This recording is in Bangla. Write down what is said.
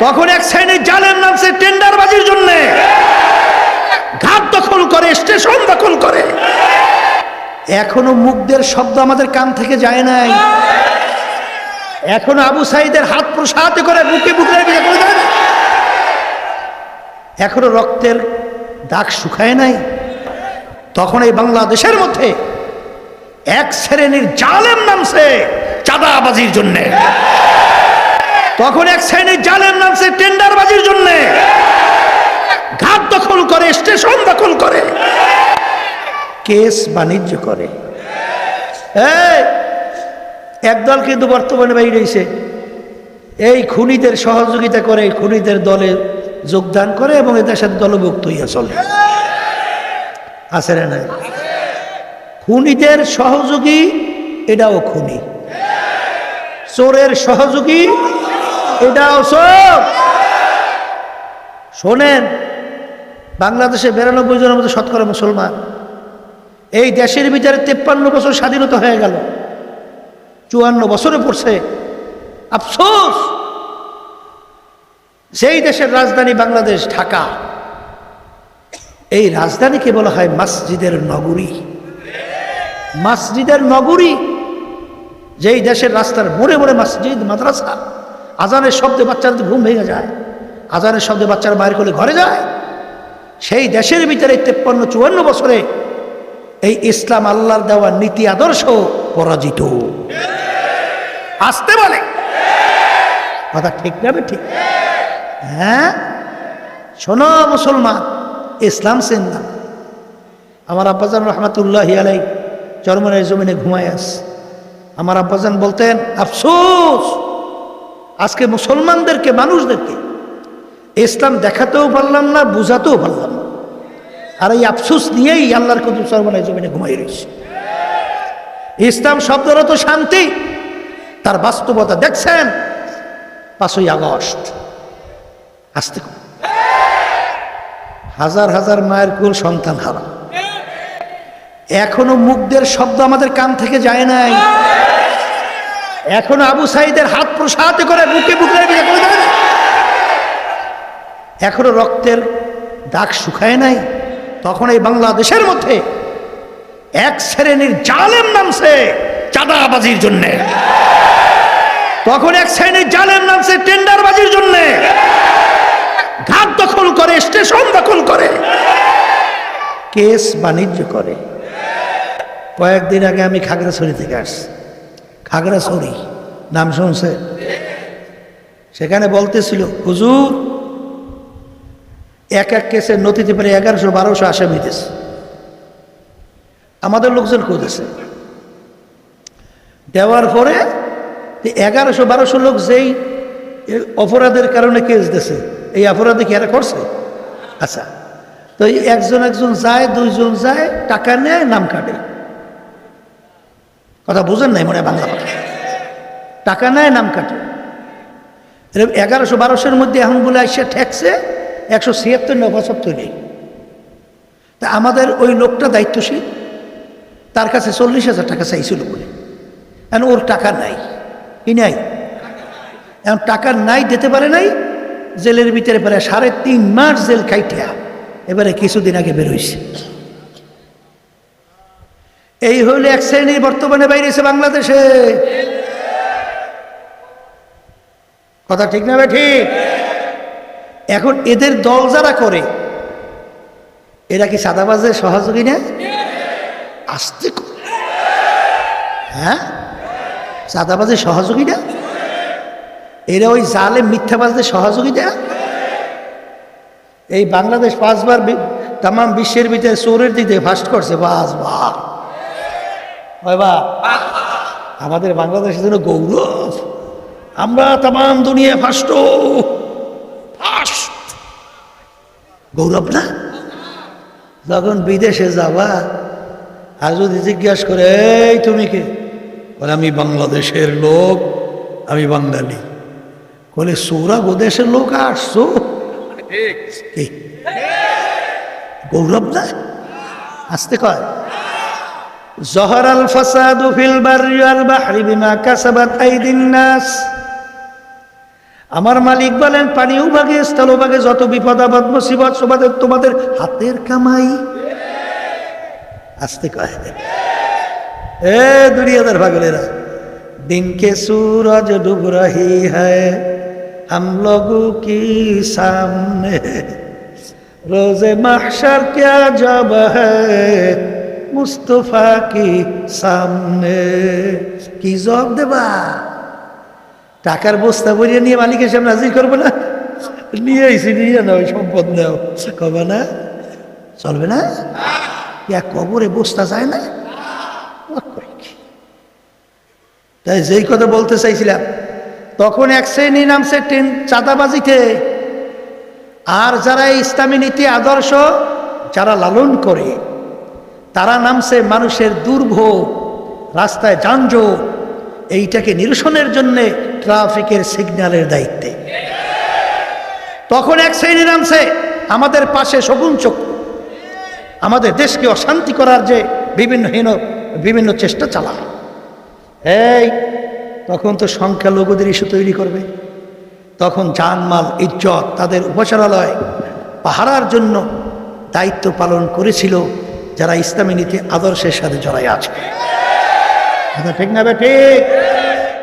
তখন এক শ্রেণির জালের নামছে টেন্ডারবাজির জন্য। ঘাট দখল করে, স্টেশন দখল করে। এখনও মুখদের শব্দ আমাদের কান থেকে যায় নাই। এখনও আবু সাইদের হাত প্রসাদ করে বুকে বুকে এখনও রক্তের দাগ শুকায় নাই। তখন এই বাংলাদেশের মধ্যে এক শ্রেণির জালেম নামছে চাঁদাবাজির জন্য। তখন এক শ্রেণির জালেম নামছে টেন্ডারবাজির জন্য। ঘাট দখল করে, স্টেশন দখল করে। কেস বাণিজ্য করে। একদল কিন্তু বর্তমানে বাইরে রয়েছে এই খুনিদের সহযোগিতা করে, খুনিদের দলে যোগদান করে এবং এদের সাথে দলভুক্ত হইয়া চলে। আছে না খুনিদের সহযোগী এটাও খুনি। চোরের সহযোগী এটাও চোর শোনেন, বাংলাদেশে বিরানব্বই জনের মধ্যে শতকরা মুসলমান। এই দেশের ভিতরে তেপ্পান্ন বছর স্বাধীনতা হয়ে গেল। চুয়ান্ন বছরে পড়ছে। আফসোস! সেই দেশের রাজধানী বাংলাদেশ, ঢাকা। এই রাজধানীকে বলা হয় মসজিদের নগরী। মসজিদের নগরী। যেই দেশের রাস্তার মোড়ে মোড়ে মসজিদ, মাদ্রাসা। আজানের শব্দে বাচ্চাদের ঘুম ভেঙে যায়। আজানের শব্দে বাচ্চারা বাইর করে ঘরে যায়। সেই দেশের ভিতরে তেপ্পান্ন, চুয়ান্ন বছরে এই ইসলাম আল্লাহর দেওয়া নীতি আদর্শ পরাজিত। আসতে বলে। কথা ঠিক যাবে ঠিক? হ্যাঁ? শোনো মুসলমান, ইসলাম সেন না আমার আব্বাজান রহমাতুল্লাহ আলাই চরমনের জমিনে ঘুমায় আস আমার আব্বাজান বলতেন, আফসোস আজকে মুসলমানদেরকে, মানুষদেরকে, ইসলাম দেখাতেও পারলাম না, বুঝাতেও পারলাম না। আর এই আফসোস নিয়েই আল্লাহর কুতুব চরমনের জমিনে ঘুমাই রয়েছে। ইসলাম শব্দরা তো শান্তি, তার বাস্তবতা দেখছেন পাঁচই আগস্ট। আসতে হাজার হাজার মায়ের কুল সন্তান হারা। এখনও মুখদের শব্দ আমাদের কান থেকে যায় নাই। এখনও আবু সাইদের হাত প্রসাদ করে বুকে বুকে। এখনও রক্তের দাগ শুকায় নাই। তখন এই বাংলাদেশের মধ্যে এক শ্রেণির জালেম নামছে চাঁদাবাজির জন্য। তখন এক শ্রেণির জালেম নামছে টেন্ডারবাজির জন্য। ঘাট দখল করে, স্টেশন দখল করে। কেস বাণিজ্য করে। কয়েকদিন আগে আমি খাগড়াছড়ি থেকে আসছি। খাগড়াছড়ি নাম শুনছে? সেখানে বলতেছিল, হুজুর, এক এক কেসের নথিতে প্রায় এগারোশো, বারোশো আসামি দিয়েছে আমাদের লোকজন খুঁজেছে দেওয়ার পরে এগারোশো, বারোশো লোক যেই অপরাধের কারণে কেস দিছে এই অপরাধে কি এরা করছে? আচ্ছা তো একজন একজন যায়, দুইজন যায়, টাকা নেয়, নাম কাটে। কথা বুঝেন নাই মনে বাংলা কথা টাকা নেয় নাম কাটে। এগারোশো বারোশোর মধ্যে এখন বলে আসছে, ঠেকছে, একশো ছিয়াত্তর না পঁচাত্তর নেই তা আমাদের ওই লোকটা দায়িত্বশীল, তার কাছে চল্লিশ হাজার টাকা চাইছিল বলে। এখন ওর টাকা নাই, কি নাই? এখন টাকা নাই দিতে পারে নাই, জেলের ভিতরে প্রায় সাড়ে তিন মাস জেল খাইটিয়া এবারে কিছুদিন আগে বেরোইছে এই হইলে এক শ্রেণি বর্তমানে বাইরেছে বাংলাদেশে। কথা ঠিক না বে ঠিক। এখন এদের দল যারা করে, এরা কি সাদাবাজের সহযোগী না? আসতে। হ্যাঁ? সাদাবাজের সহযোগী না? এরা ওই জালে মিথ্যাবাজদের সহযোগী না? এই বাংলাদেশ পাঁচবার তাম বিশ্বের ভিতরে চোরের দিক ফার্স্ট করছে বাস হয় বা? আমাদের বাংলাদেশের জন্য গৌরব। আমরা তাম দুনিয়া ফার্স্ট। ফার্স্ট। গৌরব না? যখন বিদেশে যাবা আর যদি জিজ্ঞাসা করে এই তুমি কে? বলে আমি বাংলাদেশের লোক আমি বাঙালি। বলে সৌরা দেশের লোক আসছো? গৌরব না? আসতে কয়। জহর আল ফাসাদু ফিল বাররি ওয়াল বাহরি বিমা কাসাবাত আইদিন নাস আমার মালিক বলেন পানিও ভাগে স্থলভাগে যত বিপদ আপদ মুসিবত সবাদের তোমাদের হাতের কামাই আসতে কয় এ দুনিয়াদার ভাগলেরা दिन के सूरज डूब रही है हम लोगों की सामने रोजे महशर क्या जब है মুস্তফা কি সামনে? কি জব দেবা? টাকার বস্তা বইয়া নিয়ে মালিকের সামনে হাজির করব না? নিয়ে আইসি, নিয়ে নাও সম্পদ নেও। কবে না? চলবে না? ইয়া কবরে বস্তা যায় না? তাই যেই কথা বলতে চাইছিলাম, তখন এক শ্রেণি নামছে ট্রেন চাঁদাবাজিতে। আর যারা ইসলামী নীতি আদর্শ, যারা লালন করে তারা নামছে মানুষের দুর্ভোগ, রাস্তায় যানজট। এইটাকে নিরসনের জন্যে ট্রাফিকের সিগন্যালের দায়িত্বে। তখন এক শ্রেণি নামছে, আমাদের পাশে শগুন চক্ষু আমাদের দেশকে অশান্তি করার যে বিভিন্ন হীন, বিভিন্ন চেষ্টা চালা এই, তখন তো সংখ্যালঘুদের ইস্যু তৈরি করবে। তখন জানমাল, ইজ্জত তাদের উপাচারালয়, পাহারার জন্য দায়িত্ব পালন করেছিল যারা ইসলামী নীতি আদর্শের সাথে জড়াই আছে। ঠিক না বে ঠিক?